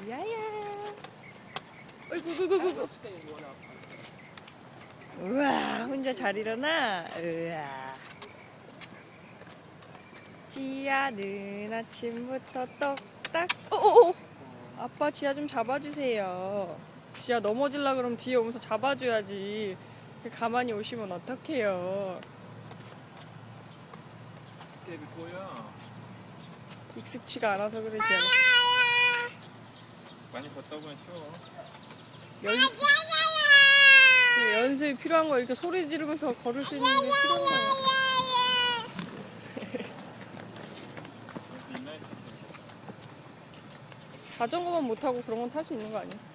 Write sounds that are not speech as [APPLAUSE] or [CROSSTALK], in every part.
지아야. 어이구, 어이구, 어이구. 우와, 혼자 잘 일어나. 우와. 지아는 아침부터 똑딱. 오오오. 아빠 지아 좀 잡아주세요. 지아 넘어질라 그러면 뒤에 오면서 잡아줘야지. 가만히 오시면 어떡해요. 스텝이 보여. 익숙치가 않아서 그래 지아. 많이 걷다 보면 쉬워. 연, 연습이 필요한 거야. 이렇게 소리 지르면서 걸을 수 있는 게 필요한 거야. 있나? 자전거만 못 타고 그런 건 탈 수 있는 거 아니야?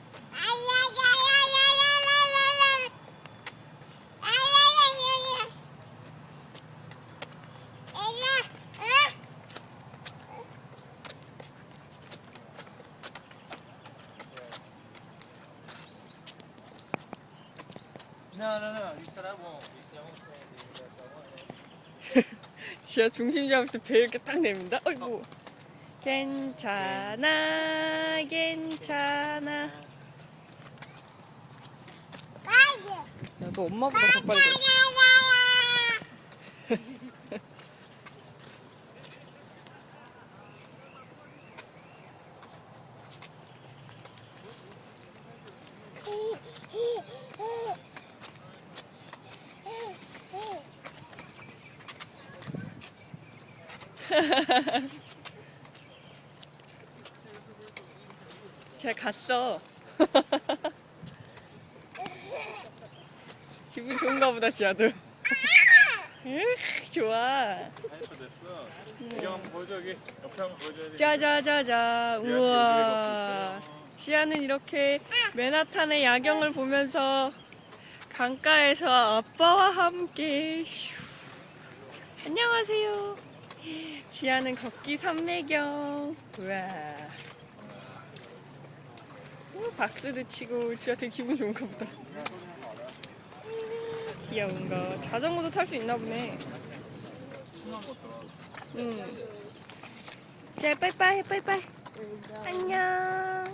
No, no, no. You said I won't. You said I won't say anything. Yes, I won't. 지하 중심 잡을 때배 이렇게 딱 내민다. 어이구. 괜찮아, 괜찮아. 야, 너 엄마보다 더 빨리 걷 [LAUGHS] 잘 갔어. [LAUGHS] 기분 좋은가 보다, 지아도. [LAUGHS] 으, 좋아. 하이퍼 됐어. 여기 한번 보여줘, 여기. 옆에 한번 보여줘야 돼. 짜자자자. 지하 여기 우와. 지아는 이렇게 맨하탄의 야경을 보면서 강가에서 아빠와 함께 슈. 안녕하세요. 지아는 걷기 삼매경. 우와. 오, 박수도 치고 지아 되게 기분 좋은가 보다. 귀여운 거. 자전거도 탈 수 있나 보네. 응. 지아 빠이빠이 빠이빠이. 안녕.